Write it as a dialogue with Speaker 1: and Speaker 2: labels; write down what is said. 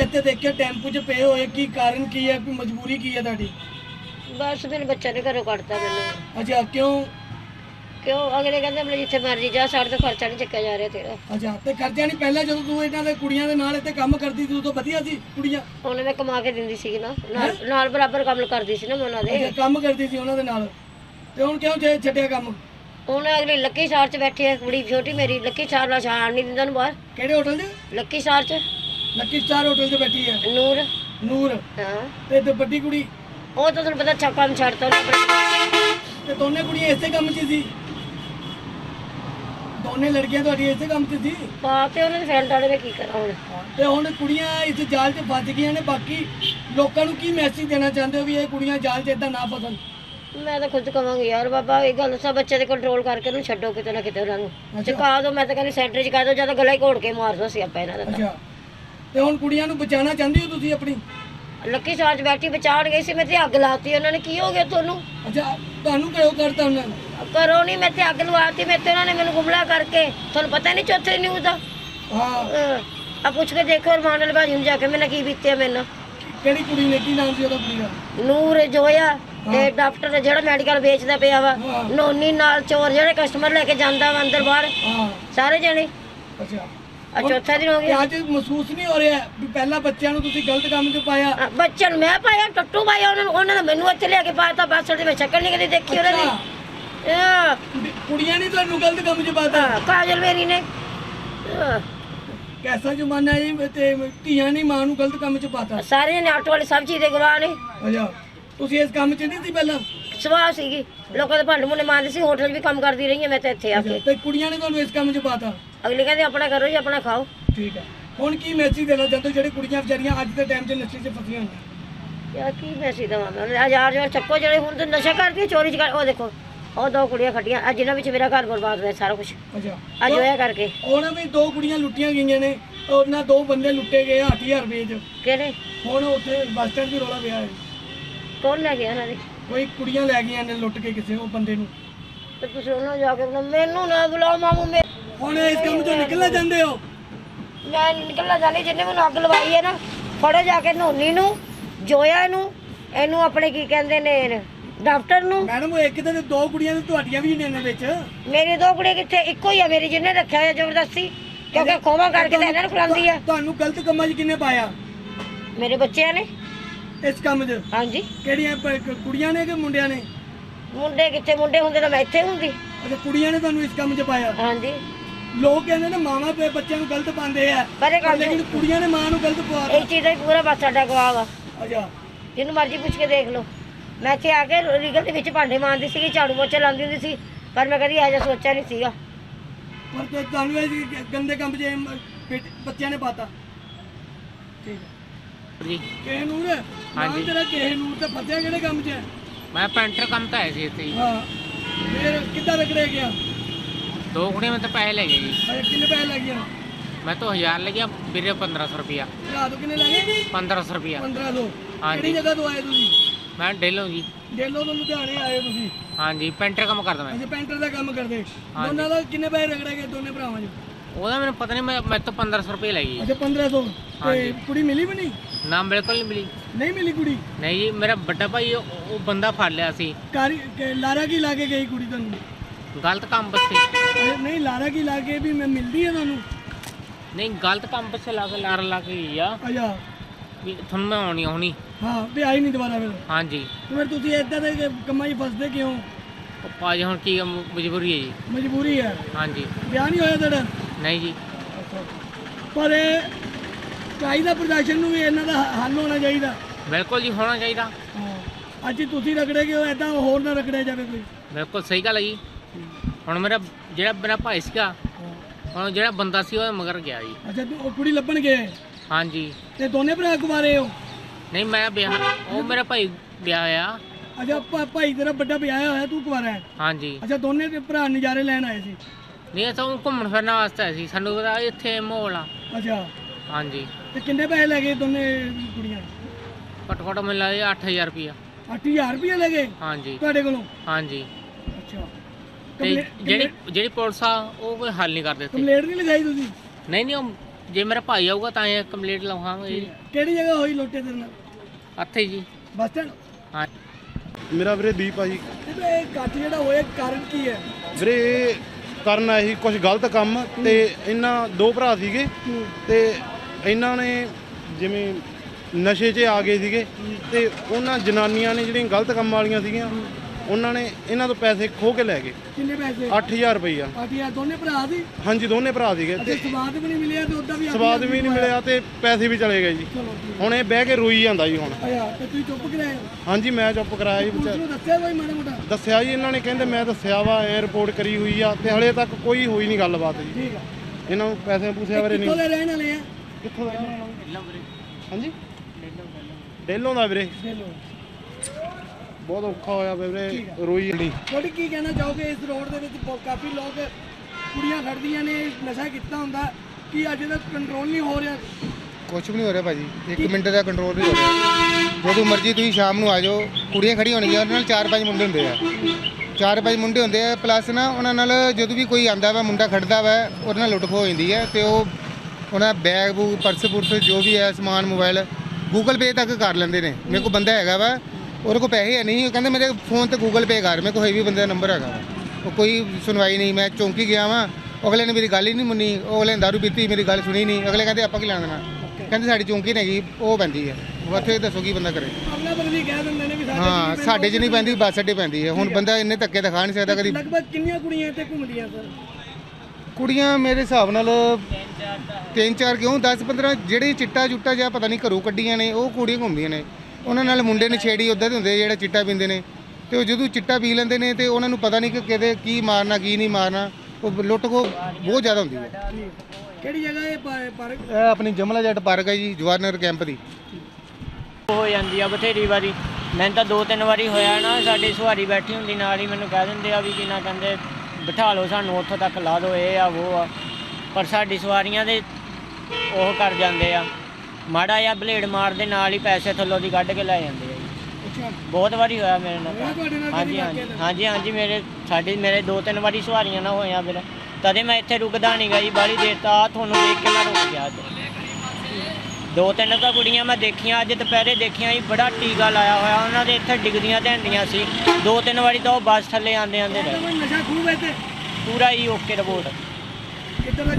Speaker 1: ਇੱਥੇ ਦੇਖਿਆ ਟੈਂਪੂ 'ਚ ਪਏ ਹੋਏ ਕੀ ਕਾਰਨ ਕੀ ਹੈ ਕੋਈ ਮਜਬੂਰੀ ਕੀ ਹੈ ਤੁਹਾਡੀ?
Speaker 2: ਬਸ ਮੇਰੇ ਬੱਚੇ ਨੇ ਘਰੋਂ ਕੱਢਤਾ ਮੈਨੂੰ।
Speaker 1: ਅੱਛਾ ਕਿਉਂ?
Speaker 2: ਕਿਉਂ? ਅਗਲੇ ਕਹਿੰਦੇ ਮੈਂ ਜਿੱਥੇ ਮਰਜ਼ੀ ਜਾ ਸਾਡੇ ਤੋਂ ਖਰਚਾ ਨਹੀਂ ਚੱਕਿਆ ਜਾ ਰਿਹਾ ਤੇਰਾ।
Speaker 1: ਅੱਛਾ ਤੇ ਖਰਚਾ ਨਹੀਂ ਪਹਿਲਾਂ ਜਦੋਂ ਤੂੰ ਇਹਨਾਂ ਦੇ ਕੁੜੀਆਂ ਦੇ ਨਾਲ ਇੱਥੇ ਕੰਮ ਕਰਦੀ ਸੀ ਉਦੋਂ ਵਧੀਆ ਸੀ ਕੁੜੀਆਂ?
Speaker 2: ਉਹਨੇ ਮੈਂ ਕਮਾ ਕੇ ਦਿੰਦੀ ਸੀ ਨਾ। ਨਾਲ ਨਾਲ ਬਰਾਬਰ ਕੰਮ ਕਰਦੀ ਸੀ ਨਾ ਮੈਂ ਉਹਨਾਂ ਦੇ।
Speaker 1: ਅੱਛਾ ਕੰਮ ਕਰਦੀ ਸੀ ਉਹਨਾਂ ਦੇ ਨਾਲ। ਤੇ ਹੁਣ ਕਿਉਂ ਛੱਡ- ਛੱਡਿਆ ਕੰਮ?
Speaker 2: ਉਹਨੇ ਅਗਲੀ ਲੱਕੀ ਸ਼ਹਿਰ ਚ ਬੈਠੀ ਹੈ ਕੁੜੀ ਛੋਟੀ ਮੇਰੀ ਲੱਕੀ ਸ਼ਹਿਰ ਨਾਲ ਛਾਣ ਨਹੀਂ ਦਿੰਦਾ ਨੂੰ ਬਾਹਰ।
Speaker 1: ਕਿਹੜੇ ਹੋਟਲ 'ਚ?
Speaker 2: ਲੱਕੀ ਸ਼ਹਿਰ ਚ।
Speaker 1: ਲੱਕੀ ਸਟਾਰ ਹੋਟਲ 'ਚ ਬੈਠੀ ਹੈ।
Speaker 2: ਨੂਰ।
Speaker 1: ਨੂਰ।
Speaker 2: ਹਾਂ।
Speaker 1: ਤੇ ਤੇ ਵੱਡੀ ਕੁੜੀ।
Speaker 2: ਉਹ ਤਾਂ ਤੁਹਾਨੂੰ ਪਤਾ ਚੱਕਾ ਨੂੰ ਉਹਨੇ ਆਪਣੇ-
Speaker 1: ਤੇ ਦੋਨੇ ਕੁੜੀਆਂ ਇਸੇ ਕੰਮ 'ਚ ਸੀ। ਦੋਨੇ ਲੜਕੀਆਂ ਤੁਹਾਡੀ ਇਸੇ ਕੰਮ 'ਚ ਸੀ।
Speaker 2: ਪਾ ਤੇ ਉਹਨਾਂ ਦੇ ਫਰੈਂਡ ਵਾਲੇ ਨੇ ਕੀ ਕਰਾਂ ਹੁਣ?
Speaker 1: ਤੇ ਹੁਣ ਕੁੜੀਆਂ ਇਸ ਜਾਲ 'ਚ ਫਸ ਗਈਆਂ ਨੇ ਬਾਕੀ ਲੋਕਾਂ ਨੂੰ ਕੀ ਮੈਸੇਜ ਦੇਣਾ ਚਾਹੁੰਦੇ ਹੋ ਵੀ ਇਹ ਕੁੜੀਆਂ ਜਾਲ 'ਚ ਇਦਾਂ ਨਾ ਫਸਣ?
Speaker 2: ਮੈਂ ਤਾਂ ਖੁਦ ਕਵਾਂਗੀ ਯਾਰ ਬਾਬਾ ਇਹ ਗੱਲ ਸਭ ਬੱਚੇ ਦੇ ਕੰਟਰੋਲ ਕਰਕੇ ਉਹਨੂੰ ਛੱਡੋ ਕਿਤੇ ਨਾ ਕਿਤੇ ਉਹਨਾਂ ਨੂੰ। ਚੁਕਾ ਦੋ ਮੈਂ ਤਾਂ ਕਹਿੰਦੀ ਸੈਂਟਰ ਚ ਕਾ ਜਾਂ ਗਲਾ ਹੀ ਘੋੜ ਕੇ ਮਾਰ ਦੋ ਸੀ ਆਪਾਂ ਇਹਨਾਂ ਦਾ ਤਾਂ।
Speaker 1: ਅੱਛਾ। ਤੇ ਹੁਣ ਕੁੜੀਆਂ ਨੂੰ ਬਚਾਉਣਾ ਚਾਹੁੰਦੇ ਹੋ ਤੁਸੀਂ ਆਪਣੀ?
Speaker 2: ਲੱਕੀ ਸ਼ਹਿਰ ਚ ਬੈਠੀ ਬਚਾਉਣ ਗਈ ਸੀ ਮੈਂ ਤੇ ਅੱਗ ਲਾਤੀ ਉਹਨਾਂ ਨੇ ਕੀ ਹੋ ਗਿਆ ਤੁਹਾਨੂੰ?
Speaker 1: ਅੱਛਾ ਤੁਹਾਨੂੰ ਕਿਉਂ ਕਰਤਾ ਉਹਨਾਂ ਨੇ?
Speaker 2: ਕਰੋ ਨਹੀਂ ਮੈਂ ਤੇ ਅੱਗ ਲਵਾਤੀ ਮੈਂ ਤੇ ਉਹਨਾਂ ਨੇ ਮੈਨੂੰ ਗੁੰਮਲਾ ਕਰਕੇ ਤੁਹਾਨੂੰ ਪਤਾ ਨਹੀਂ ਚੌਥੇ ਨਿਊਜ਼ ਦਾ?
Speaker 1: ਹਾਂ।
Speaker 2: ਆ ਪੁੱਛ ਕੇ ਦੇਖੋ ਰਮਾਨ ਵਾਲੇ ਭਾਜੀ ਨੂੰ ਜਾ ਕੇ ਮੈਨਾਂ ਕੀ ਬੀਤਿਆ ਮੈਨੂੰ?
Speaker 1: ਕਿਹੜੀ ਕੁੜੀ ਨੇ ਕੀ ਨਾਮ ਸੀ ਉਹਦਾ ਕੁੜੀ ਦਾ
Speaker 2: ਨੂਰ ਜੋਇਆ ਤੇ ਡਾਕਟਰ ਜਿਹੜਾ ਮੈਡੀਕਲ ਵੇਚਦਾ ਪਿਆ ਵਾ
Speaker 1: ਹਾਂ।
Speaker 2: ਨੋਨੀ ਨਾਲ ਚੋਰ ਜਿਹੜੇ ਕਸਟਮਰ ਲੈ ਕੇ ਜਾਂਦਾ ਵਾ ਅੰਦਰ ਬਾਹਰ।
Speaker 1: ਹਾਂ।
Speaker 2: ਸਾਰੇ ਜਣੇ।
Speaker 1: ਅੱਛਾ।
Speaker 2: ਆ ਚੌਥਾ ਦਿਨ ਹੋ
Speaker 1: ਤੇ
Speaker 2: ਗਿਆ
Speaker 1: ਅੱਜ ਮਹਿਸੂਸ ਨਹੀਂ ਹੋ ਰਿਹਾ ਵੀ ਪਹਿਲਾਂ ਬੱਚਿਆਂ ਨੂੰ ਤੁਸੀਂ ਗਲਤ ਕੰਮ 'ਚ ਪਾਇਆ?
Speaker 2: ਬੱਚਿਆਂ ਨੂੰ ਮੈਂ ਪਾਇਆ ਟੱਟੂ ਪਾਇਆ ਉਹਨਾਂ ਨੂੰ ਉਹਨਾਂ ਨੇ ਮੈਨੂੰ ਇੱਥੇ ਲਿਆ ਕੇ ਪਾਇਆ ਤਾਂ ਬੱਸ ਦੇ ਵਿੱਚ ਸ਼ਕਲ ਨਹੀਂ ਕਦੀ ਦੇਖੀ ਉਹਨਾਂ ਦੀ
Speaker 1: ਵੀ ਕੁੜੀਆਂ ਨੇ ਤੁਹਾਨੂੰ ਗਲਤ ਕੰਮ 'ਚ ਪਾਤਾ?
Speaker 2: ਕਾਜਲ ਮੇਰੀ ਨੇ। ਆ,
Speaker 1: ਕੈਸਾ ਜ਼ਮਾਨਾ ਜੀ ਤੇ ਧੀਆਂ ਨੇ ਮਾਂ ਨੂੰ ਗਲਤ ਕੰਮ 'ਚ ਪਾਤਾ?
Speaker 2: ਸਾਰੇ ਨੇ ਆਟੋ ਵਾਲੇ ਸਭ ਚੀਜ਼ ਦੇ ਗਵਾਹ ਨੇ।
Speaker 1: ਅੱਛਾ। ਤੁਸੀਂ ਇਸ ਕੰਮ 'ਚ ਨਹੀਂ ਸੀ ਪਹਿਲਾਂ?
Speaker 2: ਸਵਾਹ ਸੀਗੀ। ਲੋਕਾਂ ਦੇ ਭਾਂਡੇ ਮੁੰਨੇ ਮਾਰਦੇ ਸੀ ਹੋਟਲ 'ਚ ਵੀ ਕੰਮ ਕਰਦੀ ਰਹੀ ਹਾਂ ਮੈਂ ਤਾਂ ਇੱਥੇ ਆ ਕੇ।
Speaker 1: ਤੇ ਕੁੜੀਆਂ ਨੇ ਤੁਹਾਨੂੰ ਇਸ ਕੰਮ 'ਚ ਪਾਤਾ?
Speaker 2: ਅਗਲੇ ਕਹਿੰਦੇ ਆਪਣਾ ਕਰੋ ਜੀ ਆਪਣਾ ਖਾਓ।
Speaker 1: ਠੀਕ ਹੈ। ਹੁਣ ਕੀ ਮੈਸੇਜ ਦੇਣਾ? ਚਾਹੁੰਦੇ ਹੋ ਜਿਹੜੇ ਕੁੜੀਆਂ ਵਿਚਾਰੀਆਂ ਅੱਜ ਦੇ ਟਾਈਮ 'ਚ ਨਸ਼ੇ 'ਚ ਫਸੀਆਂ ਹੋਈਆਂ।
Speaker 2: ਯਾਰ ਕੀ ਮੈਸੇਜ ਦਵਾਂ ਮੈਂ ਉਹਨੇ ਹਜ਼ਾਰ ਹਜ਼ਾਰ ਚੱਕੋ ਜਿਹੜੇ ਹੁਣ ਤੇ ਨਸ਼ਾ ਕਰਦੀ ਚੋਰੀ ਚ ਕਰ ਉਹ ਦੇਖੋ ਉਹ ਦੋ ਕੁੜੀਆਂ ਖੱਟੀਆਂ ਅੱਜ ਜਿਨ੍ਹਾਂ ਵਿੱਚ ਮੇਰਾ ਘਰ ਬਰਬਾਦ ਹੋਇਆ ਸਾਰਾ ਕੁਝ
Speaker 1: ਅੱਛਾ।
Speaker 2: ਅੱਜ ਹੋਇਆ ਕਰਕੇ।
Speaker 1: ਉਹਨਾਂ ਵੀ ਦੋ ਕੁੜੀਆਂ ਲੁੱਟੀਆਂ ਗਈਆਂ ਨੇ ਉਹਨਾਂ ਦੋ ਬੰਦੇ ਲੁੱਟੇ ਗਏ 8000 ਰੁਪਏ 'ਚ।
Speaker 2: ਕਿਹੜੇ?
Speaker 1: ਹੁਣ ਉੱਥੇ ਬੱਸ ਸਟੈਂਡ 'ਤੇ ਰੌਲਾ ਪਿਆ ਹੈ।
Speaker 2: ਕੌਣ ਲੈ ਗਿਆ ਉਹਨਾਂ ਦੇ?
Speaker 1: ਕੋਈ ਕੁੜੀਆਂ ਲੈ ਗਈਆਂ ਨੇ ਲੁੱਟ ਕੇ ਕਿਸੇ ਉਹ ਬੰਦੇ ਨੂੰ।
Speaker 2: ਤੇ ਤੁਸੀਂ ਉਹਨਾਂ ਨੂੰ ਜਾ ਕੇ ਬੁਲਾਓ ਮੈਨੂੰ ਨਾ ਬੁਲਾਓ ਮਾਮੂ ਮੇ
Speaker 1: ਹੁਣ ਇਸ ਕੰਮ 'ਚੋਂ ਨਿਕਲਣਾ ਚਾਹੁੰਦੇ ਹੋ?
Speaker 2: ਮੈਂ ਨਿਕਲਣਾ ਚਾਹੁੰਦੀ ਜਿੰਨੇ ਮੈਨੂੰ ਅੱਗ ਲਵਾਈ ਹੈ ਨਾ ਫੜੋ ਜਾ ਕੇ ਨੋਨੀ ਨੂੰ ਜੋਇਆ ਨੂੰ ਇਹਨੂੰ ਆਪਣੇ ਕੀ ਕਹਿੰਦੇ ਨੇ ਡਾਕਟਰ ਨੂੰ।
Speaker 1: ਮੈਡਮ ਇੱਕ ਤੇ ਦੋ ਕੁੜੀਆਂ ਤੇ ਤੁਹਾਡੀਆਂ ਵੀ ਨੇ ਇਹਨਾਂ ਵਿੱਚ।
Speaker 2: ਮੇਰੀ ਦੋ ਕੁੜੀਆਂ ਕਿੱਥੇ ਇੱਕੋ ਹੀ ਆ ਮੇਰੀ ਜਿਹਨੇ ਰੱਖਿਆ ਹੋਇਆ ਜ਼ਬਰਦਸਤੀ ਕਿਉਂਕਿ ਖੋਵਾ ਕਰਕੇ ਤਾਂ ਇਹਨਾਂ ਨੂੰ ਖਿਲਾਉਂਦੀ ਆ।
Speaker 1: ਤੁਹਾਨੂੰ ਗਲਤ ਕੰਮਾਂ 'ਚ ਕਿੰਨੇ ਪਾਇਆ?
Speaker 2: ਮੇਰੇ ਬੱਚਿਆਂ ਨੇ।
Speaker 1: ਇਸ ਕੰਮ 'ਚ?
Speaker 2: ਹਾਂਜੀ।
Speaker 1: ਕਿਹੜੀਆਂ ਪ- ਕ- ਕੁੜੀਆਂ ਨੇ ਕਿ ਮੁੰਡਿਆਂ ਨੇ?
Speaker 2: ਮੁੰਡੇ ਕਿੱਥੇ ਮੁੰਡੇ ਹੁੰਦੇ ਤਾਂ ਮੈਂ ਇੱਥੇ ਹੁੰਦੀ।
Speaker 1: ਅੱਛਾ ਕੁੜੀਆਂ ਨੇ ਤੁਹਾਨੂੰ ਇਸ ਕੰਮ 'ਚ ਪਾਇਆ?
Speaker 2: ਹਾਂਜੀ।
Speaker 1: ਲੋਕ ਕਹਿੰਦੇ ਨੇ ਮਾਵਾਂ ਪੇ ਬੱਚਿਆਂ ਨੂੰ ਗਲਤ ਪਾਉਂਦੇ ਆ।
Speaker 2: ਪਰ ਇਹ ਗੱਲ
Speaker 1: ਲੇਕਿਨ ਕੁੜੀਆਂ ਨੇ ਮਾਂ ਨੂੰ ਗਲਤ ਪਵਾਤਾ
Speaker 2: ਇੱਕ ਚੀਜ਼ ਦਾ ਹੀ ਪੂਰਾ ਬਸ ਸਾਡਾ ਗਵਾਹ ਵਾ
Speaker 1: ਅੱਛਾ।
Speaker 2: ਜਿਹਨੂੰ ਮਰਜ਼ੀ ਪੁੱਛ ਕੇ ਦੇਖ ਲਓ। ਮੈਂ ਇੱਥੇ ਆ ਕੇ ਰੀਗਲ ਦੇ ਵਿੱਚ ਭਾਂਡੇ ਮਾਂਜਦੀ ਸੀਗੀ ਝਾੜੂ ਪੋਚਾ ਲਾਉਂਦੀ ਹੁੰਦੀ ਸੀ ਪਰ ਮੈਂ ਕਦੀ ਇਹੋ ਜਿਹਾ ਸੋਚਿਆ ਨਹੀਂ ਸੀਗਾ।
Speaker 1: ਪਰ ਤੇ ਤੁਹਾਨੂੰ ਇਹ ਗੰਦੇ ਕੰਮ ਇਹ ਬੇਟ- ਬੱਚਿਆਂ ਨੇ ਪਾਤਾ। ਠੀਕ ਹੈ।
Speaker 3: ਜੀ।
Speaker 1: ਕਿਹ ਨੂਰ? ਹੈ
Speaker 3: ਹਾਂਜੀ।
Speaker 1: ਤੇਰਾ ਕਿਹ ਨੂਰ ਤੇ ਫਸਿਆ ਕਿਹੜੇ ਕੰਮ 'ਚ? ਹੈ
Speaker 3: ਮੈਂ ਪੈਂਟਰ ਕੰਮ ਤਾਂ ਆਇਆ ਸੀ ਇੱਥੇ ਜੀ
Speaker 1: ਹਾਂ। ਫਿਰ ਕਿੱਦਾਂ ਰਗੜੇ ਗਿਆ?
Speaker 3: ਦੋ ਕੁੜੀਆਂ ਮੈਂ ਤਾਂ ਪੈਸੇ ਲੈ ਗਏ ਜੀ।
Speaker 1: ਕਿੰਨੇ ਪੈਸੇ ਲੱਗੇ ਨੇ
Speaker 3: ਮੈਂ ਤਾਂ 1000 ਲੱਗਿਆ ਵੀਰੇ 1500 ਰੁਪਿਆ
Speaker 1: ਰਾਤ ਨੂੰ ਕਿੰਨੇ ਲੱਗੇ
Speaker 3: 1500 ਰੁਪਿਆ
Speaker 1: 1500
Speaker 3: ਹਾਂਜੀ।
Speaker 1: ਕਿਹੜੀ ਜਗ੍ਹਾ ਤੋਂ ਆਏ ਤੁਸੀਂ?
Speaker 3: ਮੈਂ ਡੇਲੋਂ ਜੀ।
Speaker 1: ਡੇਲੋ ਤੋਂ ਲੁਧਿਆਣੇ ਆਏ ਹੋ ਤੁਸੀਂ?
Speaker 3: ਹਾਂਜੀ ਪੈਂਟਰ ਕੰਮ ਕਰਦਾ ਮੈਂ।
Speaker 1: ਅਸੀਂ ਪੈਂਟਰ ਦਾ ਕੰਮ ਕਰਦੇ। ਦੋਨਾਂ ਦਾ ਕਿੰਨੇ ਪੈਸੇ ਰਗੜੇ ਗਏ ਦੋਨੇ ਭਰਾਵਾਂ 'ਚ?
Speaker 3: ਉਹਦਾ ਮੈਨੂੰ ਪਤਾ ਨਹੀਂ ਮੈਂ ਮੈਂ ਤਾਂ 1500 ਰੁਪਏ ਲੈ ਗਈ।
Speaker 1: ਅੱਛਾ 1500 ਤੇ
Speaker 3: ਹਾਂਜੀ।
Speaker 1: ਕੁੜੀ ਮਿਲੀ ਵੀ ਨਹੀਂ?
Speaker 3: ਨਾ ਬਿਲਕੁਲ ਨਹੀਂ ਮਿਲੀ।
Speaker 1: ਨਹੀਂ ਮਿਲੀ ਕੁੜੀ?
Speaker 3: ਨਹੀਂ ਜੀ ਮੇਰਾ ਵੱਡਾ ਭਾਈ ਉਹ ਉਹ ਬੰਦਾ ਫੜ ਲਿਆ ਸੀ।
Speaker 1: ਕਾਰੀ ਕਿ ਲਾਰਾ ਕੀ ਲਾ ਕੇ ਗਈ ਕੁੜੀ ਤੁਹਾਨੂੰ?
Speaker 3: ਗਲਤ ਕੰਮ ਬਸੇ
Speaker 1: ਅਰੇ ਨਹੀਂ ਲਾਰਾ ਕੀ ਲਾ ਕੇ ਵੀ ਮੈਂ ਮਿਲਦੀ ਹੈ ਤੁਹਾਨੂੰ?
Speaker 3: ਨਹੀਂ ਗਲਤ ਕੰਮ ਬਸੇ ਲਾ ਕੇ ਲਾਰ ਲਾ ਕੇ ਗਈ ਆ।
Speaker 1: ਅੱਛਾ।
Speaker 3: ਵੀ ਤੁਹਾਨੂੰ ਮੈਂ ਆਉਣੀ ਆਉਣੀ
Speaker 1: ਹਾਂ ਵੀ ਆਈ ਨਹੀਂ ਦੁਬਾਰਾ ਫਿਰ।
Speaker 3: ਹਾਂਜੀ।
Speaker 1: ਤੇ ਫਿਰ ਤੁਸੀਂ ਇਦਾਂ ਦੇ ਕੰਮਾਂ 'ਚ ਫਸਦੇ ਕਿਉਂ?
Speaker 3: ਉਹ ਭਾਜੀ ਹੁਣ ਕੀ ਆ, ਮਜਬੂਰੀ ਹੈ ਜੀ।
Speaker 1: ਮਜਬੂਰੀ ਹੈ।
Speaker 3: ਹਾਂਜੀ।
Speaker 1: ਵਿਆਹ ਨਹੀਂ ਹੋਇਆ ਤੁਹਾਡਾ?
Speaker 3: ਨਹੀਂ ਜੀ।
Speaker 1: ਪਰ ਇਹ ਚਾਹੀਦਾ ਪ੍ਰਦਰਸ਼ਨ ਨੂੰ ਵੀ ਇਹਨਾਂ ਦਾ ਹੱਲ ਹੋਣਾ ਚਾਹੀਦਾ।
Speaker 3: ਬਿਲਕੁਲ ਜੀ ਹੋਣਾ ਚਾਹੀਦਾ।
Speaker 1: ਅੱਜ ਤੁਸੀਂ ਰਗੜੇ ਕਿ ਐਦਾਂ ਹੋਰ ਨਾ ਰਗੜਿਆ ਜਾਵੇ ਕੋਈ?
Speaker 3: ਬਿਲਕੁਲ ਸਹੀ ਗੱਲ ਹੈ ਜੀ। ਹੁਣ ਮੇਰਾ ਜਿਹੜਾ ਮੇਰਾ ਭਾਈ ਸੀਗਾ ਹੁਣ ਜਿਹੜਾ ਬੰਦਾ ਸੀ ਉਹ ਮਗਰ ਗਿਆ ਜੀ।
Speaker 1: ਅੱਛਾ ਤੂੰ ਉਹ ਕੁੜੀ ਲੱਭਣ ਗਏ?
Speaker 3: ਹਾਂਜੀ।
Speaker 1: ਤੇ ਦੋਨੇ ਭਰਾ ਕੁਮਾਰੇ ਹੋ?
Speaker 3: ਨਹੀਂ ਮੈਂ ਵਿਆਹ ਉਹ ਮੇਰਾ ਭਾਈ ਵਿਆਹ ਆ
Speaker 1: ਅੱਛਾ ਭਾ- ਭਾਈ ਤੇਰਾ ਵੱਡਾ ਵਿਆਹਿਆ ਹੋਇਆ ਤੂੰ ਕੁਮਾਰਾ ਹੈ?
Speaker 3: ਹਾਂਜੀ।
Speaker 1: ਅੱਛਾ ਦੋਨੇ ਤੇ ਭਰਾ ਨਜ਼ਾਰੇ ਲੈਣ ਆਏ ਸੀ?
Speaker 3: ਨਹੀਂ ਅਸਾਂ ਉਹ ਘੁੰਮਣ ਫਿਰਨ ਵਾਸਤੇ ਆਏ ਸੀ। ਸਾਨੂੰ ਪਤਾ ਇੱਥੇ ਮਾਹੌਲ ਆ।
Speaker 1: ਅੱਛਾ।
Speaker 3: ਹਾਂਜੀ।
Speaker 1: ਤੇ ਕਿੰਨੇ ਪੈਸੇ ਲੈ ਗਏ ਦੋਨੇ ਕੁੜੀਆਂ?
Speaker 3: ਘੱਟੋ ਘੱਟ ਮੈਨੂੰ ਲੱਗਦਾ 8000 ਰੁਪਇਆ
Speaker 1: 8000 ਰੁਪਏ ਲੈ ਗਏ?
Speaker 3: ਹਾਂਜੀ।
Speaker 1: ਤੁਹਾਡੇ ਕੋਲੋਂ?
Speaker 3: ਹਾਂਜੀ।
Speaker 1: ਅੱਛਾ।
Speaker 3: ਤੇ ਜਿਹੜੀ ਜਿਹੜੀ ਪੁਲਿਸ ਆ ਉਹ ਕੋਈ ਹੱਲ ਨਹੀਂ ਕਰਦੇ ਇੱਥੇ।
Speaker 1: ਕੰਪਲੇਂਟ ਨਹੀਂ ਲਗਾਈ ਤੁਸੀਂ?
Speaker 3: ਨਹੀਂ ਨਹੀਂ ਉਹ ਜੇ ਮੇਰਾ ਭਾਈ ਆਊਗਾ ਤਾਂ ਇਹ ਕੰਪਲੀਟ ਲਵਾਂਗੇ।
Speaker 1: ਕਿਹੜੀ ਜਗ੍ਹਾ ਹੋਈ ਲੋਟੇ ਤੇਰੇ ਨਾਲ?
Speaker 3: ਇੱਥੇ ਜੀ।
Speaker 1: Bus stand?
Speaker 3: ਹਾਂ।
Speaker 4: ਮੇਰਾ ਵੀਰੇ ਦੀਪ ਆ ਜੀ।
Speaker 1: ਤੇ ਇਹ ਕੱਟ ਜਿਹੜਾ ਹੋਇਆ ਕਾਰਨ ਕੀ ਹੈ?
Speaker 4: ਵੀਰੇ ਇਹ ਕਰਨ ਆਏ ਸੀ ਕੁਝ ਗਲਤ ਕੰਮ ਤੇ ਇਹਨਾਂ ਦੋ ਭਰਾ ਸੀਗੇ। ਤੇ ਇਹਨਾਂ ਨੇ ਜਿਵੇਂ ਨਸ਼ੇ 'ਚ ਆ ਗਏ ਸੀਗੇ ਤੇ ਉਹਨਾਂ ਜਨਾਨੀਆਂ ਨੇ ਜਿਹੜੀਆਂ ਗਲਤ ਕੰਮ ਵਾਲੀਆਂ ਸੀਗੀਆਂ ਉਹਨਾਂ ਨੇ ਇਹਨਾਂ ਤੋਂ ਪੈਸੇ ਖੋਹ ਕੇ ਲੈ ਗਏ।
Speaker 1: ਕਿੰਨੇ ਪੈਸੇ?
Speaker 4: 8000 ਰੁਪਈਆ।
Speaker 1: ਪਾਟੀਆਂ ਦੋਨੇ ਭਰਾ ਸੀ?
Speaker 4: ਹਾਂਜੀ ਦੋਨੇ ਭਰਾ ਸੀਗੇ
Speaker 1: ਅਤੇ
Speaker 4: ਤੇ
Speaker 1: ਸਵਾਦ ਵੀ ਨਹੀਂ ਮਿਲਿਆ ਤੇ ਉਦਾਂ ਵੀ ਆਪਣੀ
Speaker 4: ਸਵਾਦ ਵੀ ਨਹੀਂ ਮਿਲਿਆ ਤੇ ਪੈਸੇ ਵੀ ਚਲੇ ਗਏ ਜੀ।
Speaker 1: ਚਲੋ ਠੀਕ
Speaker 4: ਹੁਣ ਇਹ ਬਹਿ ਕੇ ਰੋਈ ਜਾਂਦਾ ਜੀ ਹੁਣ।
Speaker 1: ਆਇਆ ਤੇ ਤੁਸੀਂ ਚੁੱਪ ਕਰਾਇਆ
Speaker 4: ਹਾਂਜੀ ਮੈਂ ਚੁੱਪ ਕਰਾਇਆ ਜੀ ਵਿਚਾਰ
Speaker 1: ਦੱਸਿਆ ਕੋਈ ਮਾੜਾ ਮੋਟਾ?
Speaker 4: ਦੱਸਿਆ ਜੀ ਇਹਨਾਂ ਨੇ ਕਹਿੰਦੇ ਮੈਂ ਦੱਸਿਆ ਵਾ ਐ ਰਿਪੋਰਟ ਕਰੀ ਹੋਈ ਆ ਤੇ ਹਲੇ ਤੱਕ ਕੋਈ ਹੋਈ ਨਹੀਂ ਗੱਲਬਾਤ ਜੀ।
Speaker 1: ਠੀਕ ਆ।
Speaker 4: ਇਹਨਾਂ ਨੂੰ ਪੈਸੇ ਪੂਸੇ ਬਾਰੇ
Speaker 1: ਕਿੱਥੋਂ
Speaker 4: ਨਹੀਂ
Speaker 1: ਦੇ ਰਹਿਣ ਵਾਲੇ ਆ?
Speaker 4: ਕਿੱਥੋਂ ਦਾ ਹਾਂਜੀ? ਡੇਲੋਂ ਦਾ ਵੀਰੇ।
Speaker 1: ਦੇ
Speaker 4: ਬਹੁਤ ਔਖਾ ਹੋਇਆ ਵੀਰੇ ਰੋਈ ਜਾਂਦੀ
Speaker 1: ਤੁਹਾਡੀ ਕੀ ਕਹਿਣਾ ਚਾਹੋਗੇ ਇਸ ਰੋਡ ਦੇ ਵਿੱਚ? ਬਹੁਤ- ਕਾਫੀ ਲੋਕ ਕੁੜੀਆਂ ਖੜਦੀਆਂ ਨੇ ਨਸ਼ਾ ਕੀਤਾ ਹੁੰਦਾ। ਕੀ ਅੱਜ ਤੱਕ ਕੰਟਰੋਲ ਨਹੀਂ ਹੋ ਰਿਹਾ?
Speaker 5: ਕੁਛ ਵੀ ਨਹੀਂ ਹੋ ਰਿਹਾ ਭਾਜੀ। ਇੱਕ ਮਿੰਟ ਦਾ ਕੰਟਰੋਲ ਨਹੀਂ ਹੋ ਰਿਹਾ। ਜਦੋਂ ਮਰਜ਼ੀ ਤੁਸੀਂ ਸ਼ਾਮ ਨੂੰ ਆ ਜਾਓ ਕੁੜੀਆਂ ਖੜੀਆਂ ਹੋਣਗੀਆਂ ਉਹਨਾਂ ਨਾਲ ਚਾਰ ਪੰਜ ਮੁੰਡੇ ਹੁੰਦੇ ਆ। ਚਾਰ ਪੰਜ ਮੁੰਡੇ ਹੁੰਦੇ ਆ ਪਲੱਸ ਨਾ ਉਹਨਾਂ ਨਾਲ ਜਦੋਂ ਵੀ ਕੋਈ ਆਂਦਾ ਵਾ ਮੁੰਡਾ ਖੜਦਾ ਵਾ ਉਹਦੇ ਨਾਲ ਲੁੱਟ ਹੋ ਜਾਂਦੀ ਹੈ ਤੇ ਉਹ ਉਹਨਾਂ ਬੈਗ ਬੂਗ ਪਰਸ ਪੁਰਸ ਜੋ ਵੀ ਹੈ ਸਮਾਨ ਮੋਬਾਈਲ ਗੂਗਲ ਪੇ ਤੱਕ ਕਰ ਲੈਂਦੇ ਨੇ। ਮੇਰੇ ਕੋਲ ਬੰਦਾ ਹੈਗਾ ਵਾ ਉਹਦੇ ਕੋਲ ਪੈਸੇ ਹੈ ਨਹੀਂ ਉਹ ਕਹਿੰਦੇ ਮੇਰੇ ਫੋਨ ਤੇ ਗੂਗਲ ਪੇ ਕਰ ਮੇਰੇ ਕੋਲ ਹੈ ਵੀ ਬੰਦੇ ਦਾ ਨੰਬਰ ਹੈਗਾ ਵਾ। ਉਹ ਕੋਈ ਸੁਣਵਾਈ ਨਹੀਂ ਮੈਂ ਚੌਂਕੀ ਗਿਆ ਵਾਂ ਅਗਲੇ ਨੇ ਮੇਰੀ ਗੱਲ ਹੀ ਨਹੀਂ ਮੰਨੀ ਉਹ ਅਗਲੇ ਨੇ ਦਾਰੂ ਪੀਤੀ ਮੇਰੀ ਗੱਲ ਸੁਣੀ ਨਹੀਂ ਅਗਲੇ ਕਹਿੰਦੇ ਆਪਾਂ ਕੀ ਲੈਣਾ ਦੇਣਾ। ਕਹਿੰਦੇ ਸਾਡੀ ਚੌਂਕੀ ਨਹੀਂ ਹੈਗੀ ਉਹ ਪੈਂਦੀ ਹੈ। ਉੱਥੇ ਦੱਸੋ ਕੀ ਬੰਦਾ ਕਰੇ।
Speaker 1: ਅਗਲਾ ਬਦਲੀ ਕਹਿ ਦਿੰਦੇ ਨੇ ਵੀ ਸਾਡੇ
Speaker 5: ਹਾਂ ਸਾਡੇ 'ਚ ਨਹੀਂ ਪੈਂਦੀ ਬੱਸ ਅੱਡੇ ਪੈਂਦੀ ਹੈ। ਹੁਣ ਬੰਦਾ ਇੰਨੇ ਧੱਕੇ ਤਾਂ ਖਾ ਨਹੀਂ ਸਕਦਾ ਕਦੀ।
Speaker 1: ਲਗਭਗ ਕਿੰਨੀਆਂ ਕੁੜੀਆਂ ਇੱਥੇ ਘੁੰਮਦੀਆਂ ਸਰ?
Speaker 5: ਕੁੜੀਆਂ ਮੇਰੇ ਹਿਸਾਬ ਨਾਲ ਤਿੰਨ ਚਾਰ ਕਿਉਂ? 10 15 ਜਿਹੜੇ ਚਿੱਟਾ ਚੁੱਟਾ ਜਾਂ ਪਤਾ ਨਹੀਂ ਘਰੋਂ ਕੱਢੀਆਂ ਨੇ ਉਹ ਕੁੜੀਆਂ ਘੁੰਮਦੀਆਂ ਨੇ। ਉਹਨਾਂ ਨਾਲ ਮੁੰਡੇ ਨਛੇੜੀ ਉਦਾਂ ਦੇ ਹੁੰਦੇ ਜਿਹੜੇ ਚਿੱਟਾ ਪੀਂਦੇ ਨੇ। ਤੇ ਉਹ ਜਦੋਂ ਚਿੱਟਾ ਪੀ ਲੈਂਦੇ ਨੇ ਤੇ ਉਹਨਾਂ ਨੂੰ ਪਤਾ ਨਹੀਂ ਕਿ ਕਿਹਦੇ ਕੀ ਮਾਰਨਾ ਕੀ ਨਹੀਂ ਮਾਰਨਾ ਉਹ ਲੁੱਟ ਖੋ ਬਹੁਤ ਜ਼ਿਆਦਾ ਹੁੰਦੀ ਹੈ।
Speaker 1: ਕਿਹੜੀ ਜਗ੍ਹਾ ਇਹ ਪਾਰਕ?
Speaker 5: ਇਹ ਆਪਣੀ ਜਮਲਾ ਜੱਟ ਪਾਰਕ ਹੈ ਜੀ ਜਵਾਰਨਰ ਕੈਂਪ ਦੀ।
Speaker 6: ਹੋ ਜਾਂਦੀ ਆ ਬਥੇਰੀ ਵਾਰੀ। ਮੈਨੂੰ ਤਾਂ ਦੋ ਤਿੰਨ ਵਾਰੀ ਹੋਇਆ ਨਾ ਸਾਡੀ ਸਵਾਰੀ ਬੈਠੀ ਹੁੰਦੀ ਨਾਲ ਹੀ ਮੈਨੂੰ ਕਹਿ ਦਿੰਦੇ ਆ ਵੀ ਕੀ ਨਾ ਕਹਿੰਦੇ ਬਿਠਾ ਲਓ ਸਾਨੂੰ ਉੱਥੋਂ ਤੱਕ ਲਾ ਦਿਓ ਇਹ ਆ ਉਹ ਆ। ਪਰ ਸਾਡੀ ਸਵਾਰੀਆਂ ਦੇ ਉਹ ਕਰ ਜਾਂਦੇ ਆ। ਮਾੜਾ ਜਿਹਾ ਬਲੇਡ ਮਾਰ ਦੇ ਨਾਲ ਹੀ ਪੈਸੇ ਥੱਲੋਂ ਦੀ ਕੱਢ ਕੇ ਲੈ ਜਾਂਦੇ ਆ ਜੀ।
Speaker 1: ਅੱਛਾ।
Speaker 6: ਬਹੁਤ ਵਾਰੀ ਹੋਇਆ ਮੇਰੇ ਨਾਲ
Speaker 1: ਹੋਇਆ ਤੁਹਾਡੇ ਨਾਲ।
Speaker 6: ਹਾਂਜੀ
Speaker 1: ਕਦੀ
Speaker 6: ਹਾਂਜੀ? ਹਾਂਜੀ ਹਾਂਜੀ ਮੇਰੇ ਸਾਡੇ ਮੇਰੇ ਦੋ ਤਿੰਨ ਵਾਰੀ ਸਵਾਰੀਆਂ ਨਾ ਹੋਈਆਂ ਫਿਰ। ਤਦੇ ਮੈਂ ਇੱਥੇ ਰੁਕਦਾ ਨਹੀਂ ਗਈ ਬਾਹਲੀ ਦੇਰ ਤਾਂ ਆਹ ਤੁਹਾਨੂੰ ਦੇਖ ਕੇ ਮੈਂ ਰੁਕ ਗਿਆ ਅੱਜ। ਦੋ ਤਿੰਨ ਤਾਂ ਕੁੜੀਆਂ ਮੈਂ ਦੇਖੀਆਂ ਅੱਜ ਦੁਪਹਿਰੇ ਦੇਖੀਆਂ ਸੀ ਬੜਾ ਟੀਕਾ ਲਾਇਆ ਹੋਇਆ ਉਹਨਾਂ ਦੇ ਇੱਥੇ ਡਿੱਗਦੀਆਂ ਢਹਿੰਦੀਆਂ ਸੀ। ਦੋ ਤਿੰਨ ਵਾਰੀ ਤਾਂ ਉਹ ਬੱਸ ਥੱਲੇ ਆਂਦੇ ਆਂਦੇ ਰਹੇ।
Speaker 1: ਕੋਈ ਨਸ਼ਾ ਖੂਬ ਹੈ ਤੇ?
Speaker 6: ਪੂਰਾ ਹੀ ਓਕੇ ਰਿਪੋਰਟ।
Speaker 1: ਕਿੱਧਰ ਦਾ